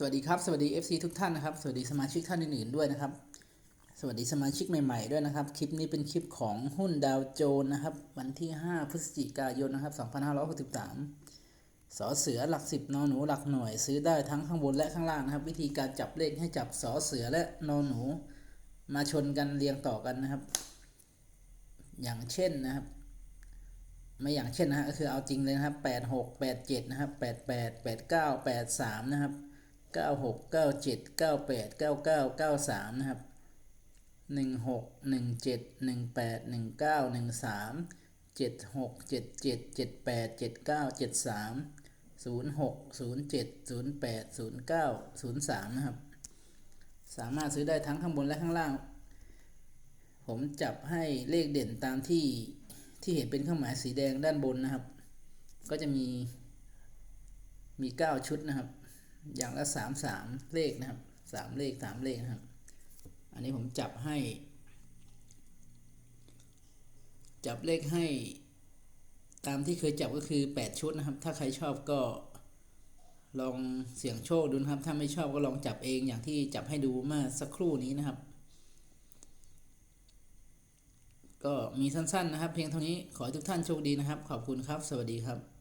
สวัสดีครับ สวัสดี FC ทุกท่านนะครับ สวัสดีสมาชิกท่านอื่นๆด้วยนะครับ สวัสดีสมาชิกใหม่ๆด้วยนะครับ คลิปนี้เป็นคลิปของหุ้นดาวโจนส์นะครับ วันที่ 5 พฤศจิกายนนะครับ 2563สอเสือหลักสิบนอหนูหลักหน่วย ซื้อได้ทั้งข้างบนและข้างล่างนะครับ วิธีการจับเลขให้จับสอเสือและนอหนู มาชนกันเรียงต่อกันนะครับ อย่างเช่นนะครับไม่อย่างเช่นนะฮะก็คือเอาจริงเลยนะครับแปดหกแปดเจ็ดนะครับแปดแปดแปดเก้าแปดสามนะครับ เก้าหกเก้าเจ็ดเก้าแปดเก้าเก้าเก้าสามนะครับหนึ่งหกหนึ่งเจ็ดหนึ่งแปดหนึ่งเก้าหนึ่งสามเจ็ดหกเจ็ดเจ็ดเจ็ดแปดเจ็ดเก้าเจ็ดสามศูนย์หกศูนย์เจ็ดศูนย์แปดศูนย์เก้าศูนย์สามนะครับ สามารถซื้อได้ทั้งข้างบนและข้างล่าง ผมจับให้เลขเด่นตามที่ที่เห็นเป็นเครื่องหมายสีแดงด้านบนนะครับ ก็จะมีมีเก้าชุดนะครับ อย่างละสามสามเลขนะครับสามเลขสามเลขนะครับ อันนี้ผมจับให้ จับเลขให้ ตามที่เคยจับก็คือแปดชุดนะครับ ถ้าใครชอบก็ลองเสี่ยงโชคดูนะครับ ถ้าไม่ชอบก็ลองจับเองอย่างที่จับให้ดูเมื่อสักครู่นี้นะครับ ก็มีสั้นๆนะครับ เพียงเท่านี้ขอให้ทุกท่านโชคดีนะครับ ขอบคุณครับ สวัสดีครับ